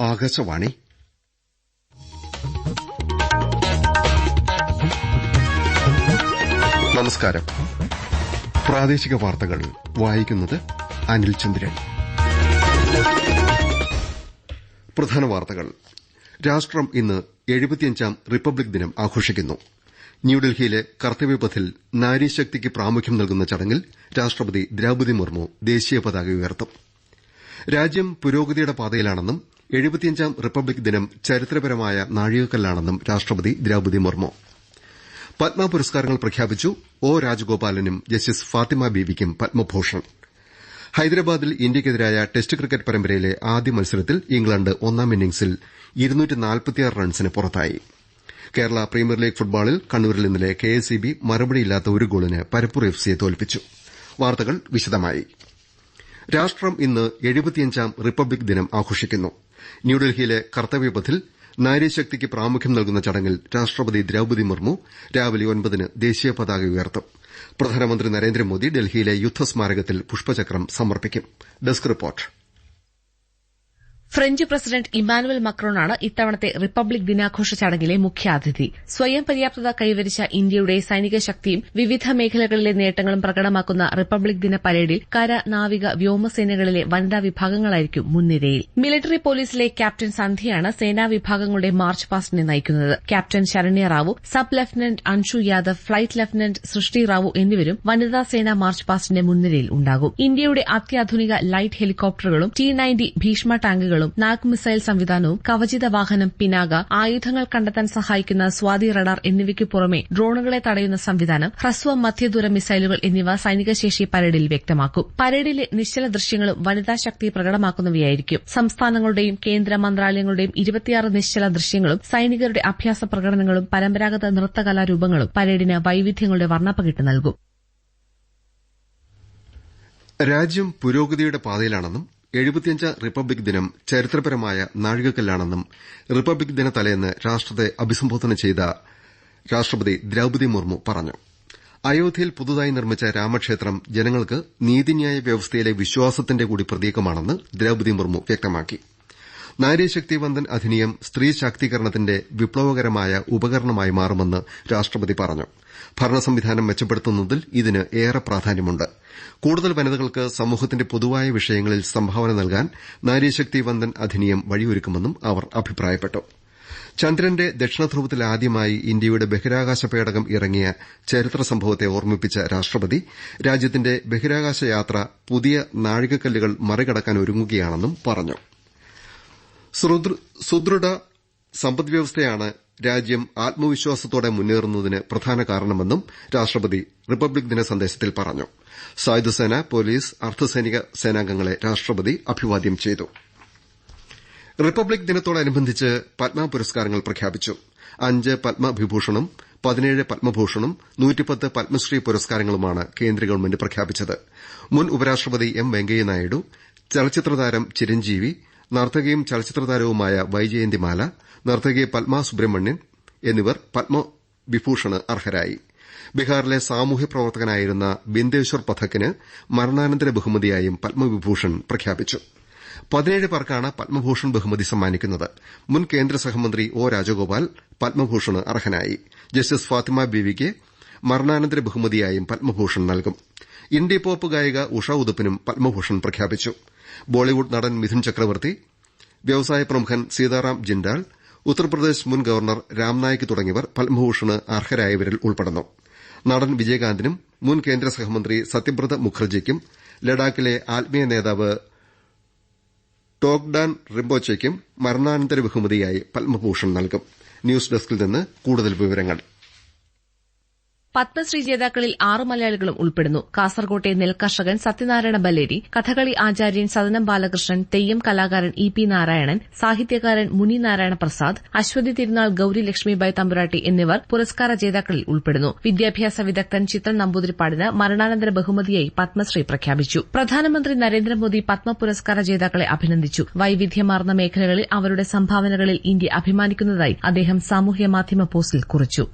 ആകാശവാണി. നമസ്കാരം. പ്രാദേശിക വാർത്തകൾ വായിക്കുന്നത് അനിൽ ചന്ദ്രൻ. പ്രധാന വാർത്തകൾ. രാഷ്ട്രം ഇന്ന് എഴുപത്തിയഞ്ചാം റിപ്പബ്ലിക് ദിനം ആഘോഷിക്കുന്നു. ന്യൂഡൽഹിയിലെ കർത്തവ്യപഥിൽ നാരീശക്തിക്ക് പ്രാമുഖ്യം നൽകുന്ന ചടങ്ങിൽ രാഷ്ട്രപതി ദ്രൌപതി മുർമു ദേശീയ പതാക ഉയർത്തും. രാജ്യം പുരോഗതിയുടെ പാതയിലാണെന്നും എഴുപത്തിയഞ്ചാം റിപ്പബ്ലിക് ദിനം ചരിത്രപരമായ നാഴികക്കല്ലാണെന്നും രാഷ്ട്രപതി ദ്രൌപതി മുർമു. പത്മ പുരസ്കാരങ്ങൾ പ്രഖ്യാപിച്ചു ഒ രാജഗോപാലനും ജസ്റ്റിസ് ഫാത്തിമ ബീവിക്കും പത്മഭൂഷൺ. ഹൈദരാബാദിൽ ഇന്ത്യയ്ക്കെതിരായ ടെസ്റ്റ് ക്രിക്കറ്റ് പരമ്പരയിലെ ആദ്യ മത്സരത്തിൽ ഇംഗ്ലണ്ട് ഒന്നാം ഇന്നിംഗ്സിൽ റൺസിന് പുറത്തായി. കേരള പ്രീമിയർ ലീഗ് ഫുട്ബോളിൽ കണ്ണൂരിൽ ഇന്നലെ കെഎസ്ഇബി മറുപടിയില്ലാത്ത ഒരു ഗോളിന് പരപ്പൂർ എഫ് സിയെ തോൽപ്പിച്ചു. വാർത്തകൾ വിശദമായി. രാഷ്ട്രം ഇന്ന് എഴുപത്തിയഞ്ചാം റിപ്പബ്ലിക് ദിനം ആഘോഷിക്കുന്നു. ന്യൂഡൽഹിയിലെ കർത്തവ്യപഥിൽ നാരീശക്തിക്ക് പ്രാമുഖ്യം നൽകുന്ന ചടങ്ങിൽ രാഷ്ട്രപതി ദ്രൌപതി മുർമു രാവിലെ ഒൻപതിന് ദേശീയ പതാക ഉയർത്തും. പ്രധാനമന്ത്രി നരേന്ദ്രമോദി ഡൽഹിയിലെ യുദ്ധസ്മാരകത്തിൽ പുഷ്പചക്രം സമർപ്പിക്കും. ഫ്രഞ്ച് പ്രസിഡന്റ് ഇമ്മാനുവൽ മക്രോണാണ് ഇത്തവണത്തെ റിപ്പബ്ലിക് ദിനാഘോഷ ചടങ്ങിലെ മുഖ്യാതിഥി. സ്വയം പര്യാപ്തത കൈവരിച്ച ഇന്ത്യയുടെ സൈനിക ശക്തിയും വിവിധ മേഖലകളിലെ നേട്ടങ്ങളും പ്രകടമാക്കുന്ന റിപ്പബ്ലിക് ദിന പരേഡിൽ കര നാവിക വ്യോമസേനകളിലെ വനിതാ വിഭാഗങ്ങളായിരിക്കും മുൻനിരയിൽ. മിലിറ്ററി പോലീസിലെ ക്യാപ്റ്റൻ സന്ധ്യയാണ് സേനാ വിഭാഗങ്ങളുടെ മാർച്ച് പാസ്റ്റിനെ നയിക്കുന്നത്. Captain Saranya Rao sub lieutenant Anshu Yadav flight lieutenant Srishti Rao എന്നിവരും വനിതാ സേനാ മാർച്ച് പാസ്റ്റിന്റെ മുൻനിരയിൽ ഉണ്ടാകും. ഇന്ത്യയുടെ അത്യാധുനിക ലൈറ്റ് ഹെലികോപ്റ്ററുകളും ടി നയന്റി ഭീഷ്മ ടാങ്കുകളും നാഗ് മിസൈൽ സംവിധാനവും കവചിത വാഹനം പിനാക ആയുധങ്ങൾ കണ്ടെത്താൻ സഹായിക്കുന്ന സ്വാതി റഡാർ എന്നിവയ്ക്ക് പുറമെ ഡ്രോണുകളെ തടയുന്ന സംവിധാനം ഹ്രസ്വ മധ്യദൂര മിസൈലുകൾ എന്നിവ സൈനിക ശേഷി പരേഡിൽ വ്യക്തമാക്കും. പരേഡിലെ നിശ്ചല ദൃശ്യങ്ങളും വനിതാ ശക്തി പ്രകടമാക്കുന്നവയായിരിക്കും. സംസ്ഥാനങ്ങളുടെയും കേന്ദ്ര മന്ത്രാലയങ്ങളുടെയും ഇരുപത്തിയാറ് നിശ്ചല ദൃശ്യങ്ങളും സൈനികരുടെ അഭ്യാസ പ്രകടനങ്ങളും പരമ്പരാഗത നൃത്തകലാരൂപങ്ങളും പരേഡിന് വൈവിധ്യങ്ങളുടെ വർണപ്പകിട്ട് നൽകും. രാജ്യം പുരോഗതിയുടെ പാതയിലാണെന്നും എഴുപത്തിയഞ്ചാം റിപ്പബ്ലിക് ദിനം ചരിത്രപരമായ നാഴികക്കല്ലാണെന്നും റിപ്പബ്ലിക് ദിന തലേന്ന് രാഷ്ട്രത്തെ അഭിസംബോധന ചെയ്ത രാഷ്ട്രപതി ദ്രൌപതി മുർമു പറഞ്ഞു. അയോധ്യയിൽ പുതുതായി നിർമ്മിച്ച രാമക്ഷേത്രം ജനങ്ങൾക്ക് നീതിന്യായ വ്യവസ്ഥയിലെ വിശ്വാസത്തിന്റെ കൂടി പ്രതീകമാണെന്ന് ദ്രൌപതി മുർമു വ്യക്തമാക്കി. നാരീശക്തി വന്ദൻ അധിനിയം സ്ത്രീ ശാക്തീകരണത്തിന്റെ വിപ്ലവകരമായ ഉപകരണമായി മാറുമെന്ന് രാഷ്ട്രപതി പറഞ്ഞു. ഭരണ സംവിധാനം മെച്ചപ്പെടുത്തുന്നതിൽ ഇതിന് ഏറെ പ്രാധാന്യമുണ്ട്. കൂടുതൽ വനിതകൾക്ക് സമൂഹത്തിന്റെ പൊതുവായ വിഷയങ്ങളിൽ സംഭാവന നൽകാൻ നാരീശക്തി വന്ദൻ അധിനിയം വഴിയൊരുക്കുമെന്നും അവർ അഭിപ്രായപ്പെട്ടു. ചന്ദ്രന്റെ ദക്ഷിണധ്രുവത്തിൽ ആദ്യമായി ഇന്ത്യയുടെ ബഹിരാകാശ പേടകം ഇറങ്ങിയ ചരിത്ര സംഭവത്തെ ഓർമ്മിപ്പിച്ച രാഷ്ട്രപതി രാജ്യത്തിന്റെ ബഹിരാകാശ യാത്ര പുതിയ നാഴികക്കല്ലുകൾ മറികടക്കാൻ ഒരുങ്ങുകയാണെന്നും പറഞ്ഞു. സുദൃഢ സമ്പദ്വ്യവസ്ഥയാണ് രാജ്യം ആത്മവിശ്വാസത്തോടെ മുന്നേറുന്നതിന് പ്രധാന കാരണമെന്നും രാഷ്ട്രപതി റിപ്പബ്ലിക് ദിന സന്ദേശത്തിൽ പറഞ്ഞു. സായുധസേന പോലീസ് അർദ്ധസൈനിക സേനാംഗങ്ങളെ രാഷ്ട്രപതി അഭിവാദ്യം ചെയ്തു. റിപ്പബ്ലിക് ദിനത്തോടനുബന്ധിച്ച് പത്മ പുരസ്കാരങ്ങൾ പ്രഖ്യാപിച്ചു. അഞ്ച് പത്മവിഭൂഷണും പതിനേഴ് പത്മഭൂഷണും നൂറ്റിപ്പത്ത് പത്മശ്രീ പുരസ്കാരങ്ങളുമാണ് കേന്ദ്ര ഗവൺമെന്റ് പ്രഖ്യാപിച്ചത്. മുൻ ഉപരാഷ്ട്രപതി എം വെങ്കയ്യനായിഡു ചലച്ചിത്രതാരം ചിരഞ്ജീവി നർത്തകിയും ചലച്ചിത്രതാരവുമായ വൈജയന്തിമാല നർത്തകി പത്മ സുബ്രഹ്മണ്യൻ എന്നിവർ പത്മവിഭൂഷണ് അർഹരായി. ബീഹാറിലെ സാമൂഹ്യ പ്രവർത്തകനായിരുന്ന ബിന്ദേശ്വർ പഥക്കിന് മരണാനന്തര ബഹുമതിയായും പത്മവിഭൂഷൺ പ്രഖ്യാപിച്ചു. പതിനേഴ് പേർക്കാണ് പത്മഭൂഷൺ ബഹുമതി സമ്മാനിക്കുന്നത്. മുൻ കേന്ദ്ര സഹമന്ത്രി ഒ രാജഗോപാൽ പത്മഭൂഷണ് അർഹനായി. ജസ്റ്റിസ് ഫാത്തിമ ബീവിക്ക് മരണാനന്തര ബഹുമതിയായും പത്മഭൂഷൺ നൽകും. ഇന്ത്യ പോപ്പ് ഗായിക ഉഷ ഉദുപ്പിനും പത്മഭൂഷൺ പ്രഖ്യാപിച്ചു. ബോളിവുഡ് നടൻ മിഥുൻ ചക്രവർത്തി വ്യവസായ പ്രമുഖൻ സീതാറാം ജിൻഡാൽ ഉത്തർപ്രദേശ് മുൻ ഗവർണർ രാംനായിക് തുടങ്ങിയവർ പത്മഭൂഷണ് അർഹരായവരിൽ ഉൾപ്പെടുന്നു. നടൻ വിജയകാന്തിനും മുൻ കേന്ദ്ര സഹമന്ത്രി സത്യബ്രത മുഖർജിക്കും ലഡാക്കിലെ ആത്മീയ നേതാവ് ടോക്ഡാൻ റിംബോച്ചയ്ക്കും മരണാനന്തര ബഹുമതിയായി പത്മഭൂഷൺ നൽകും. ന്യൂസ് ഡെസ്കിൽ നിന്ന് കൂടുതൽ വിവരങ്ങൾ. പത്മശ്രീ ജേതാക്കളിൽ ആറ് മലയാളികളും ഉൾപ്പെടുന്നു. കാസർകോട്ടെ നെൽകർഷകൻ സത്യനാരായണ ബല്ലേരി കഥകളി ആചാര്യൻ സദനം ബാലകൃഷ്ണൻ തെയ്യം കലാകാരൻ ഇ പി നാരായണൻ സാഹിത്യകാരൻ മുനി നാരായണ പ്രസാദ് അശ്വതി തിരുനാൾ ഗൌരി ലക്ഷ്മിബായ് തമ്പുരാട്ടി എന്നിവർ പുരസ്കാര ജേതാക്കളിൽ ഉൾപ്പെടുന്നു. വിദ്യാഭ്യാസ വിദഗ്ധൻ ചിത്രൻ നമ്പൂതിരിപ്പാടിന് മരണാനന്തര ബഹുമതിയായി പത്മശ്രീ പ്രഖ്യാപിച്ചു. പ്രധാനമന്ത്രി നരേന്ദ്രമോദി പത്മ പുരസ്കാര ജേതാക്കളെ അഭിനന്ദിച്ചു. വൈവിധ്യമാർന്ന മേഖലകളിൽ അവരുടെ സംഭാവനകളിൽ ഇന്ത്യ അഭിമാനിക്കുന്നതായി അദ്ദേഹം സാമൂഹ്യ മാധ്യമ പോസ്റ്റിൽ കുറിച്ചു.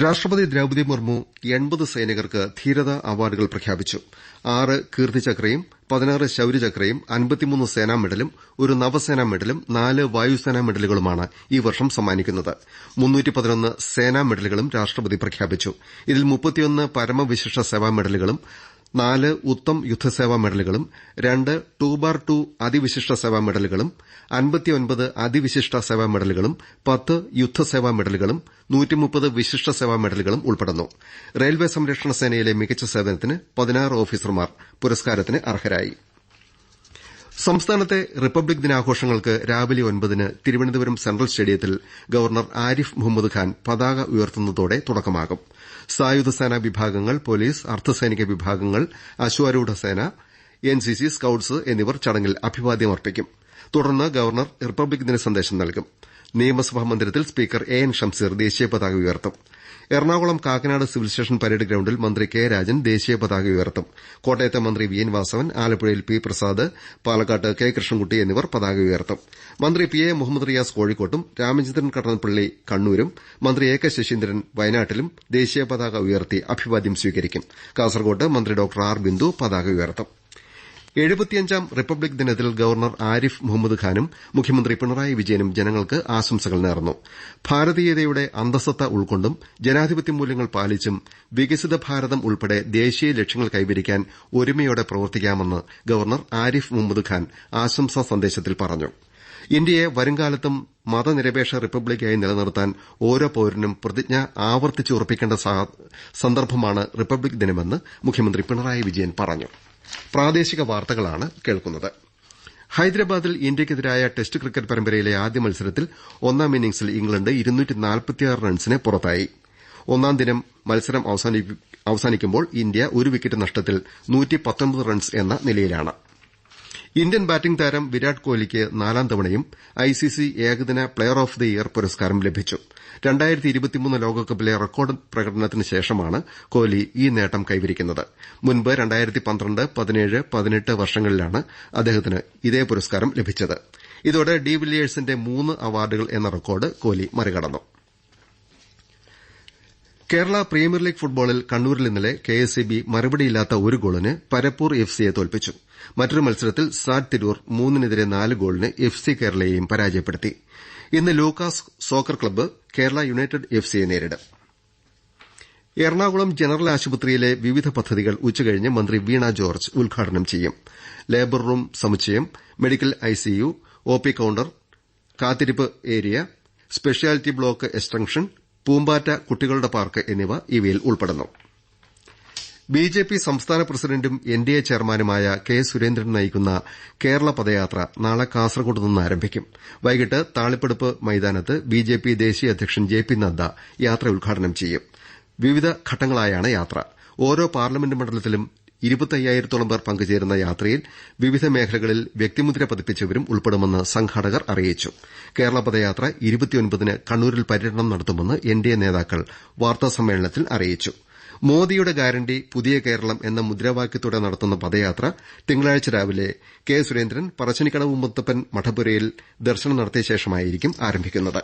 രാഷ്ട്രപതി ദ്രൌപതി മുർമു എൺപത് സൈനികർക്ക് ധീരതാ അവാർഡുകൾ പ്രഖ്യാപിച്ചു. ആറ് കീർത്തിചക്രയും പതിനാറ് ശൌര്യചക്രയും അൻപത്തിമൂന്ന് സേനാ മെഡലും ഒരു നവസേനാ മെഡലും നാല് വായുസേനാ മെഡലുകളുമാണ് ഈ വർഷം സമ്മാനിക്കുന്നത്. സേനാ മെഡലുകളും രാഷ്ട്രപതി പ്രഖ്യാപിച്ചു. ഇതിൽ പരമവിശിഷ്ട സേവാ മെഡലുകളും നാല് ഉത്തം യുദ്ധസേവാ മെഡലുകളും രണ്ട് ടു ബാർ ടു അതിവിശിഷ്ട സേവാ മെഡലുകളും അൻപത്തിയൊൻപത് അതിവിശിഷ്ട സേവാ മെഡലുകളും പത്ത് യുദ്ധസേവാ മെഡലുകളും നൂറ്റിമുപ്പത് വിശിഷ്ട സേവാ മെഡലുകളും ഉൾപ്പെടുന്നു. റെയിൽവേ സംരക്ഷണ സേനയിലെ മികച്ച സേവനത്തിന് പതിനാറ് ഓഫീസർമാർ പുരസ്കാരത്തിന് അർഹരായി. സംസ്ഥാനത്തെ റിപ്പബ്ലിക് ദിനാഘോഷങ്ങൾക്ക് രാവിലെ ഒൻപതിന് തിരുവനന്തപുരം സെൻട്രൽ സ്റ്റേഡിയത്തിൽ ഗവർണർ ആരിഫ് മുഹമ്മദ് ഖാൻ പതാക ഉയർത്തുന്നതോടെ തുടക്കമാകും. സായുധ സേനാ വിഭാഗങ്ങൾ പോലീസ് അർദ്ധസൈനിക വിഭാഗങ്ങൾ അശ്വാരൂഢ സേന എൻസിസി സ്കൌട്ട്സ് എന്നിവർ ചടങ്ങിൽ അഭിവാദ്യമർപ്പിക്കും തുടർന്ന് ഗവർണർ റിപ്പബ്ലിക് ദിന സന്ദേശം നൽകും. നിയമസഭാ മന്ദിരത്തിൽ സ്പീക്കർ എ എൻ ഷംസീർ ദേശീയ പതാക ഉയർത്തും. Ernakulam Kakkanad civil station parade ഗ്രൌണ്ടിൽ മന്ത്രി കെ രാജൻ ദേശീയ പതാക ഉയർത്തും. കോട്ടയത്തെ മന്ത്രി വി എൻ വാസവൻ ആലപ്പുഴയിൽ പി പ്രസാദ് പാലക്കാട്ട് കെ കൃഷ്ണൻകുട്ടി എന്നിവർ പതാക ഉയർത്തും. മന്ത്രി പി എ മുഹമ്മദ് റിയാസ് കോഴിക്കോട്ടും രാമചന്ദ്രൻ കടന്നപ്പള്ളി കണ്ണൂരും മന്ത്രി എ കെ ശശീന്ദ്രൻ വയനാട്ടിലും ദേശീയ പതാക ഉയർത്തി അഭിവാദ്യം സ്വീകരിക്കും. കാസർകോട്ട് മന്ത്രി ഡോക്ടർ ആർ ബിന്ദു പതാക ഉയർത്തും. എഴുപത്തിയഞ്ചാം റിപ്പബ്ലിക് ദിനത്തിൽ ഗവർണർ ആരിഫ് മുഹമ്മദ് ഖാനും മുഖ്യമന്ത്രി പിണറായി വിജയനും ജനങ്ങൾക്ക് ആശംസകൾ നേർന്നു. ഭാരതീയതയുടെ അന്തസത്ത ഉൾക്കൊണ്ടും ജനാധിപത്യ മൂല്യങ്ങൾ പാലിച്ചും വികസിത ഭാരതം ഉൾപ്പെടെ ദേശീയ ലക്ഷ്യങ്ങൾ കൈവരിക്കാൻ ഒരുമയോടെ പ്രവർത്തിക്കാമെന്ന് ഗവർണർ ആരിഫ് മുഹമ്മദ് ഖാൻ ആശംസാ സന്ദേശത്തിൽ പറഞ്ഞു. ഇന്ത്യയെ വരുംകാലത്തും മതനിരപേക്ഷ റിപ്പബ്ലിക്കായി നിലനിർത്താൻ ഓരോ പൌരനും പ്രതിജ്ഞ ആവർത്തിച്ചുറപ്പിക്കേണ്ട സന്ദർഭമാണ് റിപ്പബ്ലിക് ദിനമെന്ന് മുഖ്യമന്ത്രി പിണറായി വിജയൻ പറഞ്ഞു. കേൾക്കുന്നത്. ഹൈദരാബാദിൽ ഇന്ത്യക്കെതിരായ ടെസ്റ്റ് ക്രിക്കറ്റ് പരമ്പരയിലെ ആദ്യ മത്സരത്തിൽ ഒന്നാം ഇന്നിംഗ്സിൽ ഇംഗ്ലണ്ട് റൺസിന് പുറത്തായി. ഒന്നാം ദിനം മത്സരം അവസാനിക്കുമ്പോൾ ഇന്ത്യ ഒരു വിക്കറ്റ് നഷ്ടത്തിൽ റൺസ് എന്ന നിലയിലാണ്. ഇന്ത്യൻ ബാറ്റിംഗ് താരം വിരാട് കോഹ്ലിക്ക് നാലാം തവണയും ഐസിസി ഏകദിന പ്ലെയർ ഓഫ് ദി ഇയർ പുരസ്കാരം ലഭിച്ചു. ലോകകപ്പിലെ റെക്കോർഡ് പ്രകടനത്തിന് ശേഷമാണ് കോഹ്ലി ഈ നേട്ടം കൈവരിക്കുന്നത്. മുൻപ് വർഷങ്ങളിലാണ് അദ്ദേഹത്തിന് ഇതേ പുരസ്കാരം ലഭിച്ചത്. ഇതോടെ ഡി വില്ലിയേഴ്സിന്റെ മൂന്ന് അവാർഡുകൾ എന്ന റെക്കോർഡ് കോഹ്ലി മറികടന്നു. കേരള പ്രീമിയർ ലീഗ് ഫുട്ബോളിൽ കണ്ണൂരിൽ ഇന്നലെ കെഎസ്ഇബി മറുപടിയില്ലാത്ത ഒരു ഗോളിന് പരപ്പൂർ എഫ്സിയെ തോൽപ്പിച്ചു. മറ്റൊരു മത്സരത്തിൽ സാറ്റ് തിരൂർ മൂന്നിനെതിരെ നാല് ഗോളിന് എഫ്സി കേരളയെയും പരാജയപ്പെടുത്തി. ഇന്ന് Lucas soccer club Kerala united എഫ്സിയെ നേരിടും. എറണാകുളം ജനറൽ ആശുപത്രിയിലെ വിവിധ പദ്ധതികൾ ഉച്ചകഴിഞ്ഞ് മന്ത്രി വീണ ജോർജ് ഉദ്ഘാടനം ചെയ്യും. ലേബർ റൂം സമുച്ചയം മെഡിക്കൽ ഐസിയു പി കൌണ്ടർ കാത്തിരിപ്പ് ഏരിയ സ്പെഷ്യാലിറ്റി ബ്ലോക്ക് എക്സ്റ്റൻഷൻ പൂമ്പാറ്റ കുട്ടികളുടെ പാർക്ക് എന്നിവ ഇവയിൽ ഉൾപ്പെടുന്നു. ബിജെപി സംസ്ഥാന പ്രസിഡന്റും എൻഡിഎ ചെയർമാനുമായ കെ സുരേന്ദ്രൻ നയിക്കുന്ന കേരള പദയാത്ര നാളെ കാസർകോട് നിന്ന് ആരംഭിക്കും. വൈകിട്ട് താളിപ്പടുപ്പ് മൈതാനത്ത് ബിജെപി ദേശീയ അധ്യക്ഷൻ ജെ പി നദ്ദ യാത്ര ഉദ്ഘാടനം ചെയ്യും. വിവിധ ഘട്ടങ്ങളായാണ് യാത്ര. ഓരോ പാർലമെന്റ് മണ്ഡലത്തിലും ഇരുപത്തയ്യായിരത്തോളം പേർ പങ്കുചേരുന്ന യാത്രയിൽ വിവിധ മേഖലകളിൽ വ്യക്തിമുദ്ര പതിപ്പിച്ചവരും ഉൾപ്പെടുമെന്ന് സംഘാടകർ അറിയിച്ചു. കേരള പദയാത്ര ഇരുപത്തിയൊൻപതിന് കണ്ണൂരിൽ പര്യടനം നടത്തുമെന്ന് എൻഡിഎ നേതാക്കൾ വാർത്താസമ്മേളനത്തിൽ അറിയിച്ചു. മോദിയുടെ ഗ്യാരണ്ടി പുതിയ കേരളം എന്ന മുദ്രാവാക്യത്തോടെ നടത്തുന്ന പദയാത്ര തിങ്കളാഴ്ച രാവിലെ കെ സുരേന്ദ്രൻ പറശ്ശിനിക്കടവ് മുത്തപ്പൻ മഠപുരയിൽ ദർശനം നടത്തിയ ശേഷമായിരിക്കും ആരംഭിക്കുന്നത്.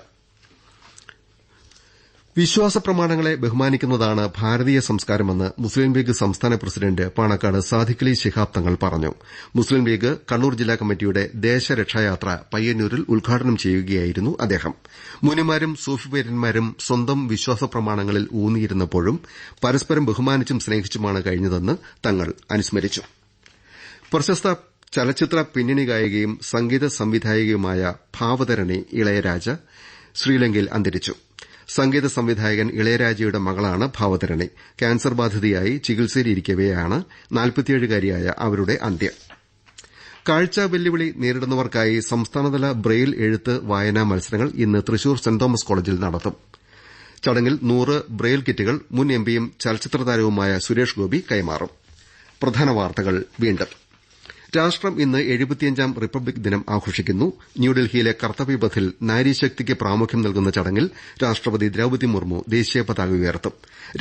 വിശ്വാസ പ്രമാണങ്ങളെ ബഹുമാനിക്കുന്നതാണ് ഭാരതീയ സംസ്കാരമെന്ന് മുസ്ലിം ലീഗ് സംസ്ഥാന പ്രസിഡന്റ് പാണക്കാട് സാദിഖലി ശിഹാബ് തങ്ങൾ പറഞ്ഞു. മുസ്ലിം ലീഗ് കണ്ണൂർ ജില്ലാ കമ്മിറ്റിയുടെ ദേശരക്ഷായാത്ര പയ്യന്നൂരിൽ ഉദ്ഘാടനം ചെയ്യുകയായിരുന്നു അദ്ദേഹം. മുനിമാരും സൂഫിപേരന്മാരും സ്വന്തം വിശ്വാസ പ്രമാണങ്ങളിൽ ഊന്നിയിരുന്നപ്പോഴും പരസ്പരം ബഹുമാനിച്ചും സ്നേഹിച്ചുമാണ് കഴിഞ്ഞതെന്ന് തങ്ങൾ അനുസ്മരിച്ചു. പ്രശസ്ത ചലച്ചിത്ര പിന്നണി ഗായികയും സംഗീത സംവിധായികയുമായ ഭാവതരണി ഇളയരാജ ശ്രീലങ്കയിൽ അന്തരിച്ചു. സംഗീത സംവിധായകൻ ഇളയരാജയുടെ മകളാണ് ഭാവതരണി. ക്യാൻസർ ബാധിതയായി ചികിത്സയിലിരിക്കവെയാണ് നാൽപ്പത്തിയേഴുകാരിയായ അവരുടെ അന്ത്യം. കാഴ്ച വെല്ലുവിളി നേരിടുന്നവർക്കായി സംസ്ഥാനതല ബ്രെയിൽ എഴുത്ത് വായനാ മത്സരങ്ങൾ ഇന്ന് തൃശൂർ സെന്റ് തോമസ് കോളേജിൽ നടത്തും. ചടങ്ങിൽ നൂറ് ബ്രെയിൽ കിറ്റുകൾ മുൻ എംപിയും ചലച്ചിത്ര താരവുമായ സുരേഷ് ഗോപി കൈമാറും. പ്രധാന വാർത്തകൾ വീണ്ടും. രാഷ്ട്രം ഇന്ന് എഴുപത്തിയഞ്ചാം റിപ്പബ്ലിക് ദിനം ആഘോഷിക്കുന്നു. ന്യൂഡൽഹിയിലെ കർത്തവ്യപഥിൽ നാരീശക്തിക്ക് പ്രാമുഖ്യം നൽകുന്ന ചടങ്ങിൽ രാഷ്ട്രപതി ദ്രൌപതി മുർമു ദേശീയ പതാക ഉയർത്തും.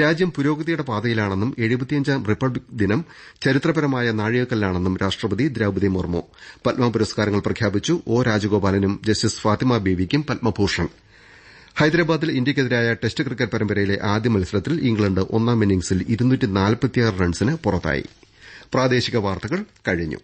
രാജ്യം പുരോഗതിയുടെ പാതയിലാണെന്നും എഴുപത്തിയഞ്ചാം റിപ്പബ്ലിക് ദിനം ചരിത്രപരമായ നാഴികക്കല്ലാണെന്നും രാഷ്ട്രപതി ദ്രൌപതി മുർമു പത്മ പുരസ്കാരങ്ങൾ പ്രഖ്യാപിച്ചു. ഒ രാജഗോപാലനും ജസ്റ്റിസ് ഫാത്തിമ ബീവിക്കും പത്മഭൂഷൺ. ഹൈദരാബാദിൽ ഇന്ത്യക്കെതിരായ ടെസ്റ്റ് ക്രിക്കറ്റ് പരമ്പരയിലെ ആദ്യ മത്സരത്തിൽ ഇംഗ്ലണ്ട് ഒന്നാം ഇന്നിംഗ്സിൽ റൺസിന് പുറത്തായി. പ്രാദേശിക വാർത്തകൾ കഴിഞ്ഞു.